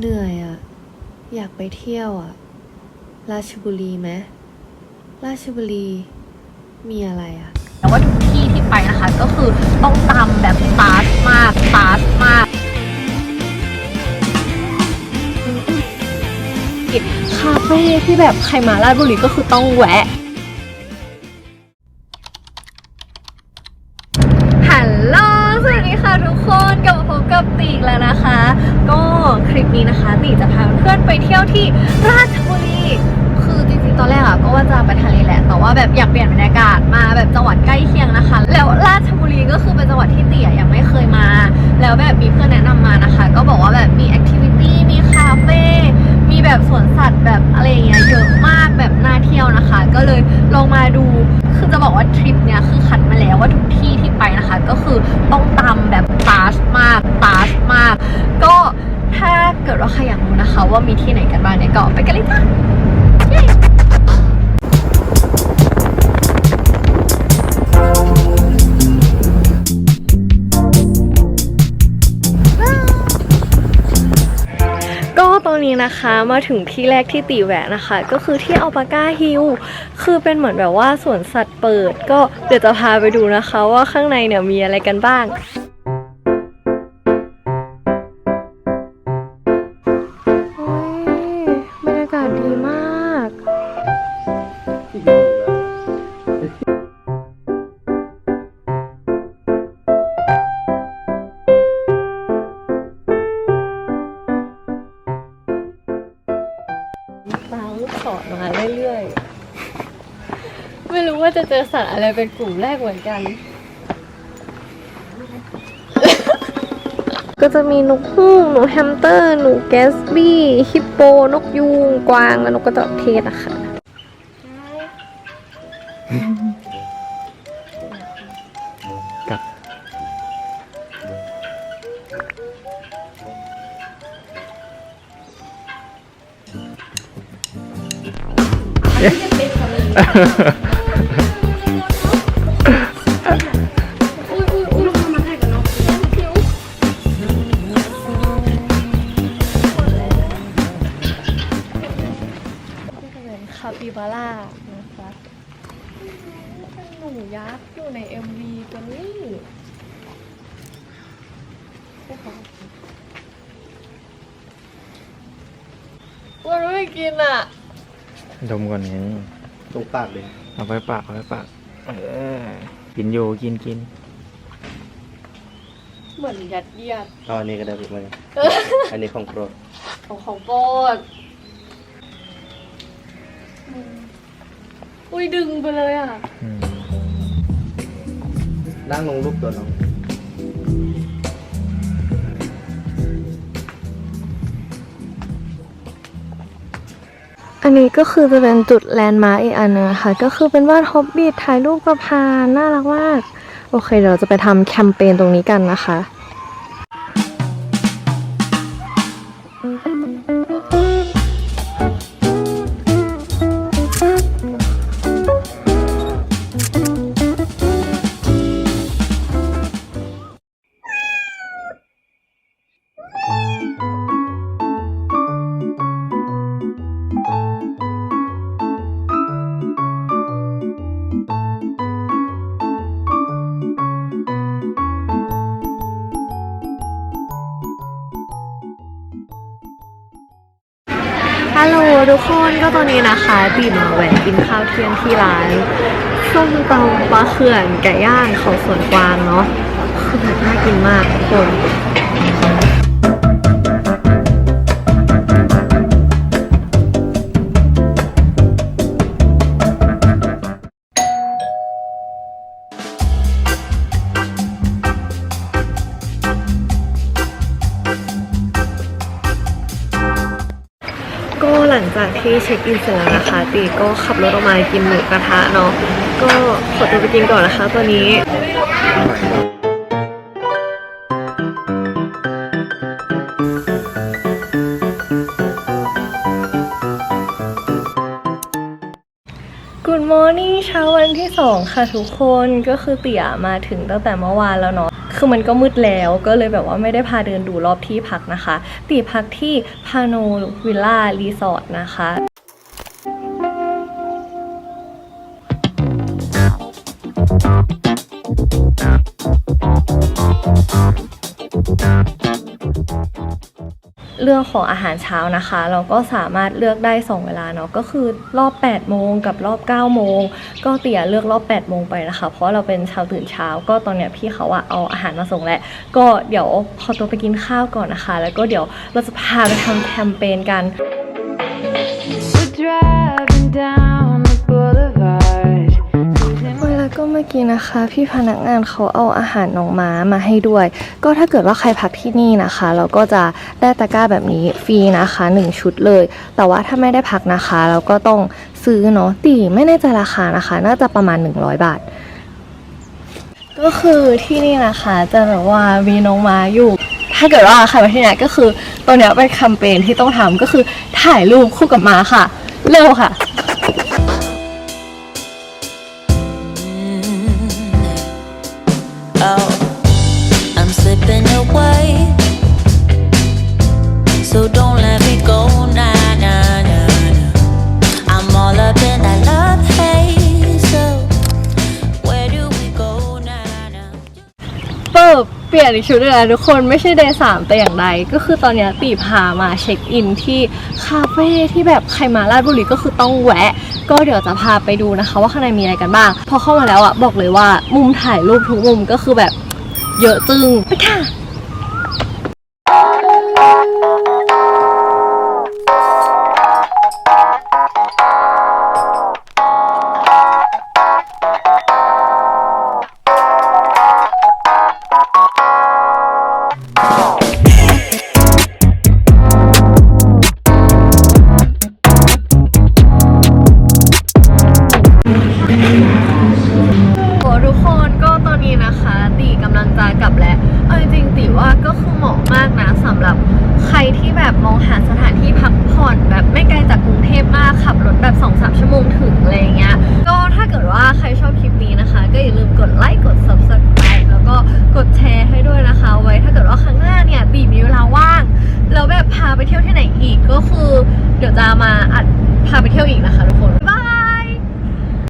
เหนื่อยอะอยากไปเที่ยวอะราชบุรีไหมราชบุรี มีอะไรอะแต่ว่าทุกที่ที่ไปนะคะ ก็คือต้องตำแบบฟาสมากฟาสมากคาเฟ่ที่แบบใครมาราชบุรีก็คือต้องแวะฮัลโหลสวัสดีค่ะทุกคนกลับมาพบกับตีอีกแล้วนะคะก็ คลิปนี้นะคะตีจะพาเพื่อนไปเที่ยวที่ราชบุรี คือจริงๆตอนแรกอะก็ว่าจะไปทะเลแหละ แต่ว่าแบบอยากเปลี่ยนบรรยากาศมาแบบจังหวัดใกล้เคียงนะคะ แล้วราชบุรีก็คือเป็นจังหวัดที่เตี่ยยังไม่เคยมา แล้วแบบมีเพื่อนแนะนำมานะคะ ก็บอกว่าแบบมีแอคทิวิตี้ มีคาเฟ่ มีแบบสวนสัตว์แบบอะไรอย่างเงี้ยเยอะมากแบบน่าเที่ยวนะคะ ก็เลยลองมาดูคือจะบอกว่าทริปเนี้ยคือคัดมาแล้วว่าทุกที่ที่ไปนะคะ ก็คือต้องตามแบบฟาสมากฟาสมาก ก็ ถ้าเกิดว่าใครอยากรู้นะคะ ว่ามีที่ไหนกันบ้างเนี่ยก็ไปกันเลยจ้าก็ตอนนี้นะคะมาถึงที่แรกที่ตีแหวะนะคะ ก็คือที่อัลปาก้าฮิลคือเป็นเหมือนแบบว่าสวนสัตว์เปิด ก็เดี๋ยวจะพาไปดูนะคะ ว่าข้างในเนี่ยมีอะไรกันบ้าง จะเจอสัตว์อะไรเป็นกลุ่มแรกเหมือนกัน ก็จะมีนกฮูกหนูแฮมสเตอร์ หนูแกสบี้ฮิปโป นกยูง กวาง และนกกระจอกเทศนะคะกับ หนูยักษ์อยู่ใน MV ตัวนี้ว่าไม่กินอะ ดมก่อนไงตรงปากเลยเอาไปปากเอาไปปากเออกินอยู่กินกินเหมือนยัดเยียดเอาอันนี้ก็ได้พี่มาอันนี้ของโปรดของของโปรดอุ้ยดึงไปเลยอะ อืม นั่งลงรูปตัวน้องอันนี้ก็คือจะเป็นจุดแลนด์มาร์กอีกอันนึงค่ะ ก็คือเป็นว่านฮอบบี้ถ่ายรูปกระพานน่ารักมาก โอเคเดี๋ยวเราจะไปทำแคมเปญตรงนี้กันนะคะ ลโหลทุกคนก็ตอนนี้นะคะปีมาแหวะกินข้าวเที่ยงที่ร้านส้มตำปลาเขื่อนไก่ย่างของสวนกวางเนาะคือแบบน่ากินมากทุกคน หลังจากที่เช็คอินเสร็จแล้วนะคะ ตีก็ขับรถออกมากินหมูกระทะเนาะก็ขอตัวไปกินก่อนนะคะตอนนี้ Good morning เช้าวันที่สองค่ะทุกคนก็คือเตี่ยมาถึงตั้งแต่เมื่อวานแล้วเนาะ คือมันก็มืดแล้วก็เลยแบบว่าไม่ได้พาเดินดูรอบที่พักนะคะ ตีพักที่พาโนวิลล่ารีสอร์ทนะคะ เรื่องของอาหารเช้านะคะ เราก็สามารถเลือกได้ 2 เวลาเนาะก็คือรอบ 8 โมงกับรอบ 9 โมง ก็เตี่ยเลือกรอบ 8 โมงไปนะคะ เพราะเราเป็นชาวตื่นเช้า ก็ตอนเนี้ยพี่เขาอะเอาอาหารมาส่งแล้ว ก็เดี๋ยวขอตัวไปกินข้าวก่อนนะคะ แล้วก็เดี๋ยวเราจะพาไปทำแคมเปญกัน อกี้นะคะ พี่พนักงานเขาเอาอาหารน้องม้ามาให้ด้วย ก็ถ้าเกิดว่าใครพักที่นี่นะคะ เราก็จะได้ตะกร้าแบบนี้ฟรีนะคะ 1 ชุดเลย แต่ว่าถ้าไม่ได้พักนะคะ เราก็ต้องซื้อเนาะตีไม่แน่ใจราคานะคะ น่าจะประมาณ 100 บาท ก็คือที่นี่นะคะจะแบบว่ามีน้องม้าอยู่ถ้าเกิดว่าใครมาที่นี่ก็คือตอนเนี้ยเป็นแคมเปญที่ต้องทำก็คือถ่ายรูปคู่กับม้าค่ะ เร็วค่ะ ปิดเปลี่ยนอีกชุดเลยนะทุกคนไม่ใช่เดย์สามแต่อย่างใด ก็คือตอนนี้ตีพามาเช็คอินที่คาเฟ่ที่แบบใครมาราชบุรีก็คือต้องแวะ ก็เดี๋ยวจะพาไปดูนะคะ ว่าข้างในมีอะไรกันบ้าง พอเข้ามาแล้วอะบอกเลยว่ามุมถ่ายรูปทุกมุมก็คือแบบเยอะจึงไปค่ะ จะกลับแล้วเอาจริงๆตีว่าก็คือเหมาะมากนะสำหรับใครที่แบบมองหาสถานที่พักผ่อนแบบไม่ไกลจากกรุงเทพมากขับรถแบบ2-3ชั่วโมงถึงอะไรอย่างเงี้ยก็ถ้าเกิดว่าใครชอบคลิปนี้นะคะ ก็อย่าลืมกดไลค์กด subscribe แล้วก็กดแชร์ให้ด้วยนะคะ ไว้ถ้าเกิดว่าครั้งหน้าเนี่ยตีมีเวลาว่างแล้วแบบพาไปเที่ยวที่ไหนอีกก็คือ เดี๋ยวจะมาอัดพาไปเที่ยวอีกนะคะทุกคน